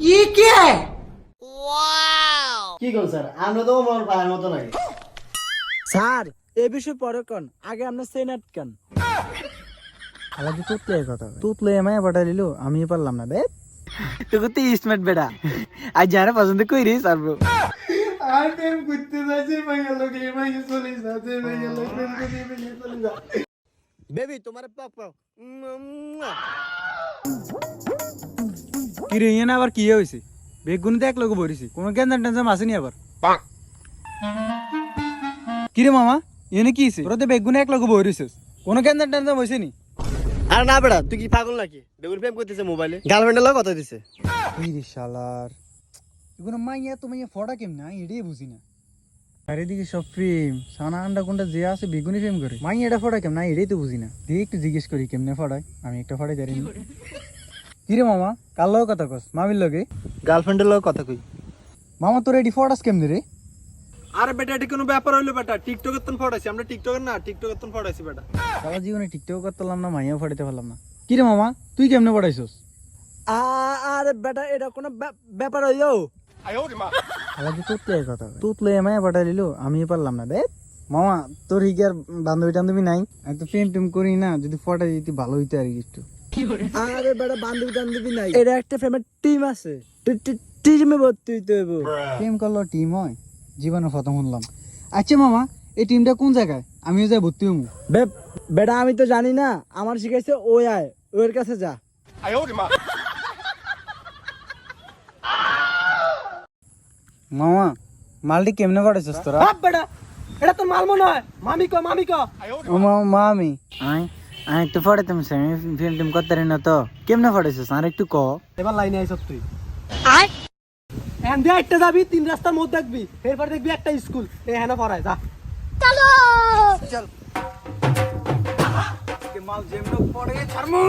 ই এ বিষয়ে পরে কন। আগে আমরা সেনাট কেন? আলাদা তুতলে কথা তুতলে আমায় বাটা দিল আমি পারলাম না দেখ। তো ইসমেট বেটা। আর যারা পছন্দ করি স্যার ব্রো বেবি তোমার পাপ পাক কি রে ইয়ে না আবার কি হয়েছে বেগুনি তো এক লোক ভরিছি কোনো গ্যাঞ্জাম ট্যাঞ্জাম আসেনি আবার। কি রে মামা এনে কি হয়েছে তোরা তো বেগুনি এক লোক ভরিছিস কোনো গ্যাঞ্জাম ট্যাঞ্জাম হয়েছে নি আর না বেটা তুই কি পাগল নাকি? বেগুন প্রেম করতেছে মোবাইলে গার্লফ্রেন্ডের লোক কথা দিছে। কি রে শালার এগুলো মাইয়া তো মাইয়া ফটা কেমনে? আমি এটাই বুঝি না। চারিদিকে সব প্রেম সানা আন্ডা কোনটা যে আছে বেগুনি প্রেম করে। মাই এটা ফটা কেমন? আমি এটাই তো বুঝি না। দিয়ে একটু জিজ্ঞেস করি কেমনে ফটায় আমি একটা ফটাই জানি না কি রে মামা কার লগে কথা কস? মামির লগে? গার্লফ্রেন্ডের লোক কথা কই। মামা তোর এটি ফটাস কেমনে রে? আরে বেটা এটি কোনো ব্যাপার হইল বেটা। টিকটকের তন ফটাইছি আমরা টিকটকের না টিকটকের তন ফটাইছি বেটা। সারা জীবনে টিকটক করতে পারলাম না মাইয়াও ফটাইতে পারলাম না। কি রে মামা তুই কেমনে পড়াইছস? আরে বেটা এটা কোনো ব্যাপার হইল? আলাদা তুতলে কথা তুতলে এমাই পাঠাই দিল আমি পারলাম না বে মামা তোর কি আর বান্ধবী টান্ধবী নাই আমি তো প্রেম টেম করি না যদি ফটা দিতে ভালো হইতো আর কি একটু। আরে বেটা বান্ধবী নাই। এটা একটা প্রেমের টিম আছে। টিমে ভর্তি হইতে হইব। প্রেম করল টিম হয় জীবনে প্রথম শুনলাম আচ্ছা মামা এই টিমটা কোন জায়গায়? আমিও যাই ভর্তি হব বেটা আমি তো জানি না। আমার শিখাইছে ওই আয় ওর কাছে যা। মামা মালটি কেমনে পাঠাইছিস তোরা? বেটা এটা তো মাল মনে হয়। মামি কো মামি কো। ও মামি। আই আই একটু পড়াইতাম আমি ফিল্ম টিম করতে না তো। কেমনে পড়াইছিস আর একটু ক। এবার লাইনে আইসব তুই। এখান দিয়ে একটা যাবি তিন রাস্তার মধ্যে দেখবি। এরপর দেখবি একটা স্কুল হ্যাঁ পড়ায় যা। মাল যেমন পড়ে ছাড়মু।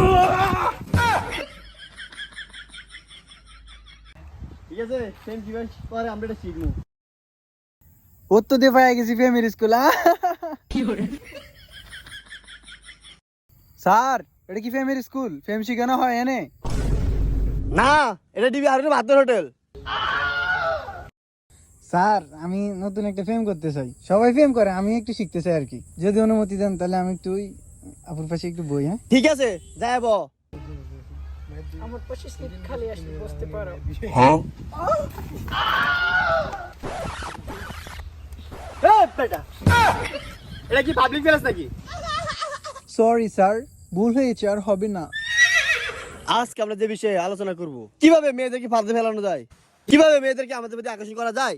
ঠিক আছে প্রেম কীভাবে করে আমরা এটা শিখব। ও তো দে পাই গেছি ফ্যামিলি স্কুল স্যার এটা কি ফ্যামিলি স্কুল? ফেম শিখানো হয় এনে। না এটা দিবি আর ভাতের হোটেল। স্যার আমি নতুন একটা ফেম করতে চাই। সবাই ফেম করে আমি একটু শিখতে চাই আর কি। যদি অনুমতি দেন তাহলে আমি একটু ওই আপুর পাশে একটু বই হ্যাঁ? ঠিক আছে যাইব এটা কি পাবলিক প্লেস নাকি? সরি স্যার ভুল হয়েছে আর হবে না। আজকে আমরা যে বিষয়ে আলোচনা করব কীভাবে মেয়েদেরকে ফাঁদে ফেলানো যায়? কীভাবে মেয়েদেরকে আমাদের প্রতি আকর্ষণ করা যায়?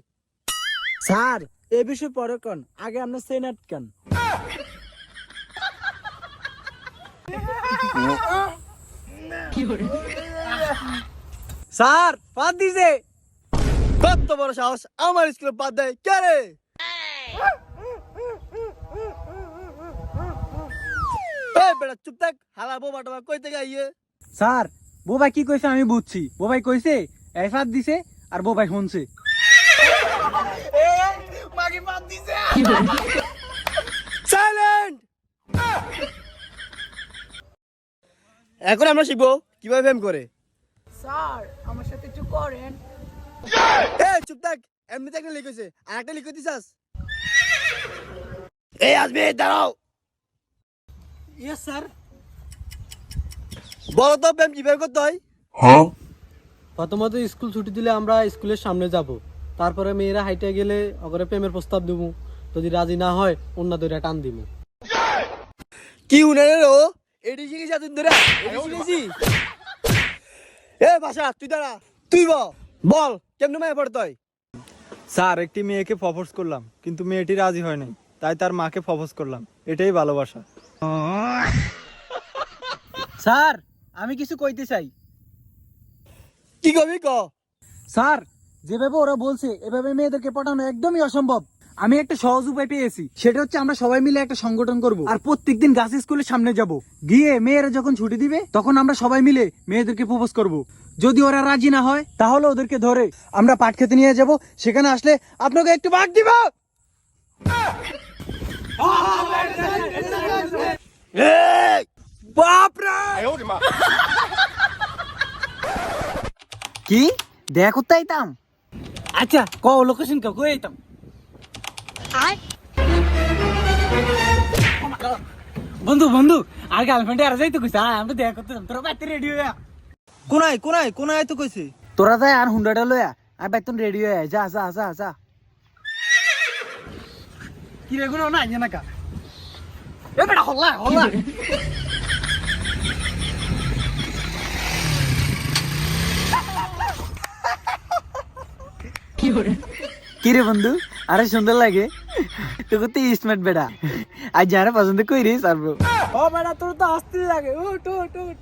স্যার এ বিষয়ে পরে কন? আগে আমরা সেনাট কান? স্যার বাদ দিছে। কত বড় সাহস আমার স্কুলে বাদ দেয়। কে রে? এই বেটা চুপ থাক। হালা টোমা কই থেকে আইয়ে? স্যার বোবাই কি কইছে আমি বুঝছি। বোবাই কইছে এই ফাঁদ দিছে আর বোবাই শুনছে। সাইলেন্ট! এখন আমরা শিখব কীভাবে ফেম করে। স্যার আমার সাথে একটু করেন। এ চুপ থাক। এমনিতে একটা লিখেছে আর একটা লিখে দিছাস এই আসবে দাঁড়াও। ইয়েস স্যার বলো তো কীভাবে করতে হয়? প্রথমত স্কুল ছুটি দিলে আমরা স্কুলের সামনে যাব। তারপরে মেয়েরা হাইটে গেলে ওগরে প্রেমের প্রস্তাব দেবো। যদি রাজি না হয় অন্য দইরা টান দিব। কি উনারে ও? এডি শিখেছি এতদিন ধরে। এডি শিখেছি। এ বাসা তুই দাঁড়া। তুই বল বল কেমনে মায়ে পড়তে হয়? স্যার একটি মেয়েকে প্রপোজ করলাম কিন্তু মেয়েটি রাজি হয় নাই তাই তার মাকে প্রপোজ করলাম। এটাই ভালোবাসা। স্যার আমি কিছু কইতে চাই। কি কবি ক? স্যার যেভাবে ওরা বলছে এভাবে মেয়েদেরকে পটানো একদমই অসম্ভব। আমি একটা সহজ উপায় পেয়েছি সেটা হচ্ছে আমরা সবাই মিলে একটা সংগঠন করব। আর প্রত্যেকদিন গাছ স্কুলের সামনে যাব। গিয়ে মেয়েরা যখন ছুটি দিবে তখন আমরা সবাই মিলে মেয়েদেরকে প্রপোজ করব। যদি ওরা রাজি না হয় তাহলে ওদেরকে ধরে আমরা পাট খেতে নিয়ে যাব। সেখানে আসলে আপনাকে একটু ভাগ দিব! কি? দেখ কোথায় আইতাম? আচ্ছা ক লোকেশন ক কই আইতাম? বন্ধু বন্ধু আর গার্লফ্রেন্ডে আর যাইতে কইছা? আমরা দেখ করতে তোরা বাইতে রেডি হইয়া কোনায় কোনায় কোনায় তো কইছে? তোরা যাই আর হুন্ডাটা লইয়া আর বাইতন রেডি হয়ে যা যা যা যা। কি রে গুলো না ইয়ে নাকা। এ বেটা হল্লা হল্লা। কি রে বন্ধু আরে সুন্দর লাগে। তোকে তো স্মার্ট বেটা আর যারা পছন্দ করি সারবো ও বেটা তোর তো আসতে লাগে। উঠ উঠ উঠ।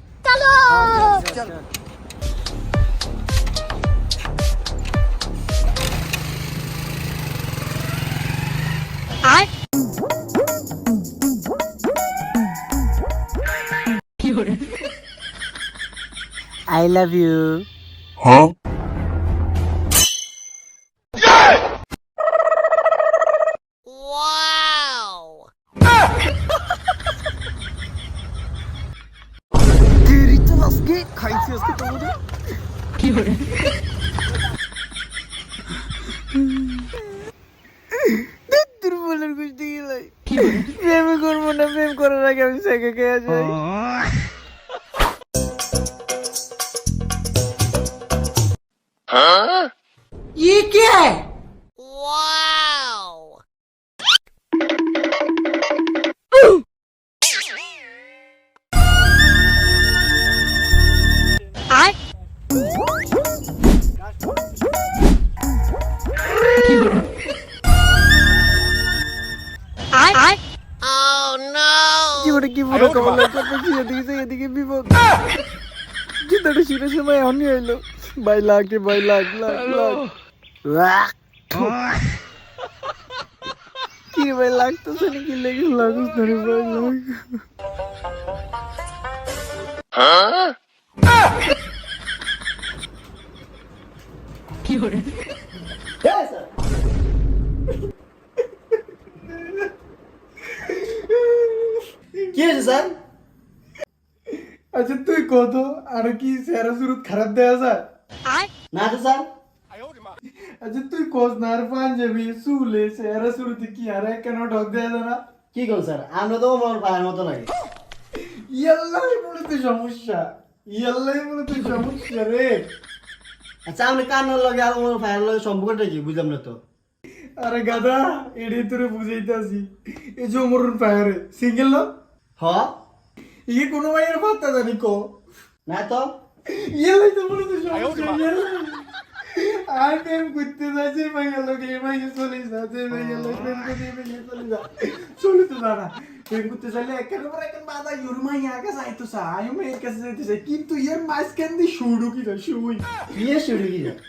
আই লাভ ইউ তেরি তো আজকে খাইছি আজকে তোমাদের দুর্বলের গোষ্ঠী গেলাই প্রেম করবো না প্রেম করার আগে আমি সেকে খেয়ে যাই ये क्या है করতেছি এদিকে এদিকে বিপদ সময় হইল ভাই লাগে ভাই লাগ লাগ লাগ লাগ। কি ভাই লাগতেছে নাকি লেগে লাগুস ভাই লাগ কি হয়েছে স্যার? আচ্ছা তুই কত? আর কি সেরা সুরত খারাপ দেয়া যায় না তো স্যার। আচ্ছা তুই কোস না আর পাঞ্জাবি চুলে সেরা সুরতে কি আর কেন ঢক দেয়া যায় না? কি করুন স্যার? আমরা তো আমার পায়ের মতো লাগে। ইয়াল্লাই বলে তো সমস্যা। ইয়াল্লাই বলে তো সমস্যা রে। আচ্ছা আপনি কান্নার লগে আর আমার পায়ের লগে সম্পর্কটা কি? বুঝলাম না তো। আরে গাদা এডি তোরে বুঝাইতাছি। এই যে মরুন পায়ারে সিঙ্গেল না? হ? ইয়ে কোনো মাইয়ের পাত্তা জানি কো। না তো। ইয়াল্লাই তো বলে তো ইয়াল্লাই আর প্রেম করতে যাচ্ছে মাইয়া লোকে এই মাইয়া চলে যাচ্ছে মাইয়া লোক প্রেম করতে মাইয়া চলে যা। চলে তো জানা প্রেম করতে চাইলে একের পর এক বাধা ইউর মাইয়া কাছে আইতো চা আমি মাইয়ের কাছে যাইতে চাই কিন্তু এর মাঝখান দিয়ে শুরু কি না শুই। বিয়ে শুরু কি যায়?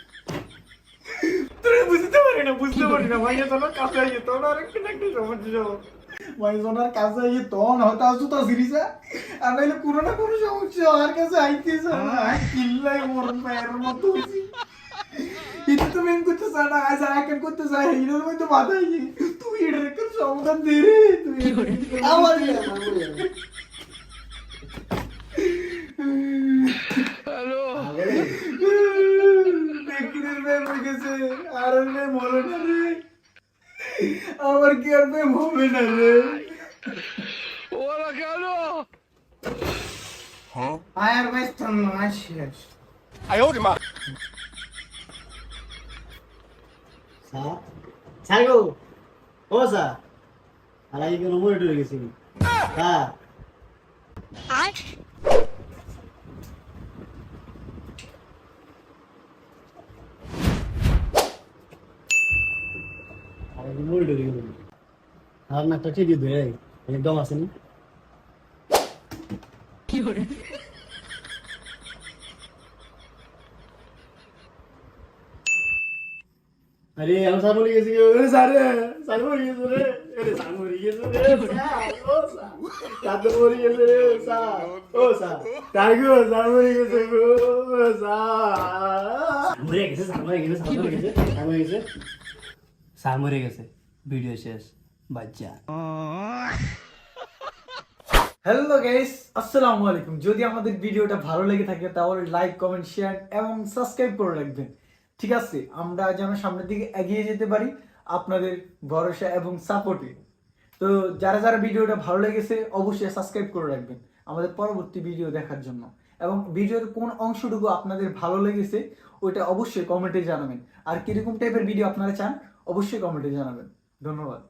তোরা বুঝতে পারি না বুঝতে পারি না মাইয়া তোমার কাছে আইয়ে তোর আর একটা সমস্যা? মাইয়া তোমার কাছে আইয়ে তখন হয়তো আসু তো সিরিজা আর নাইলে কোনো না কোনো সমস্যা আর কাছে আইতেছে না কিল্লাই মরণ পায়ের মতো হইছি এটা তো মেন করতে চায় না আজ আয়াকান করতে চায় এটার মধ্যে বাধা আইয়ে তুই এটার একটা সমাধান দে রে তুই আমার বিয়ে, আমার বিয়ে। নেকড়ের গেছে। আর ওর প্রেম না রে আমার কি আর প্রেম হবে না রে? আয়ার ব্যস্ত নয় শেষ। স্যার? স্যার গো। ও স্যার। আর আগে কোনো মরে টরে গেছি। হ্যাঁ। আর আগে মরে টরে গেছি আর আমি স্যার মরে গেছি গো। স্যার স্যার মরে গেছে রে। আরে স্যার মরে গেছে রে। ও স্যার। স্যার মরে গেছে রে স্যার। ও স্যার। স্যার গো স্যার মরে গেছে গো স্যার। মরে গেছে স্যার মরে গেছে স্যার মরে গেছে। স্যার মরে গেছে। স্যার মরে গেছে। ভিডিও শেষ। বাচ্চা। হ্যালো গাইস আসসালামু আলাইকুম। যদি আমাদের ভিডিওটা ভালো লেগে থাকে তাহলে লাইক কমেন্ট শেয়ার এবং সাবস্ক্রাইব করে রাখবেন। ঠিক আছে, আমরা যেন সামনের দিকে এগিয়ে যেতে পারি আপনাদের ভরসা এবং সাপোর্টে তো যারা যারা ভিডিওটা ভালো লেগেছে অবশ্যই সাবস্ক্রাইব করে রাখবেন আমাদের পরবর্তী ভিডিও দেখার জন্য। এবং ভিডিওর কোন অংশটুকু আপনাদের ভালো লেগেছে ওইটা অবশ্যই কমেন্টে জানাবেন। আর কীরকম টাইপের ভিডিও আপনারা চান অবশ্যই কমেন্টে জানাবেন। ধন্যবাদ।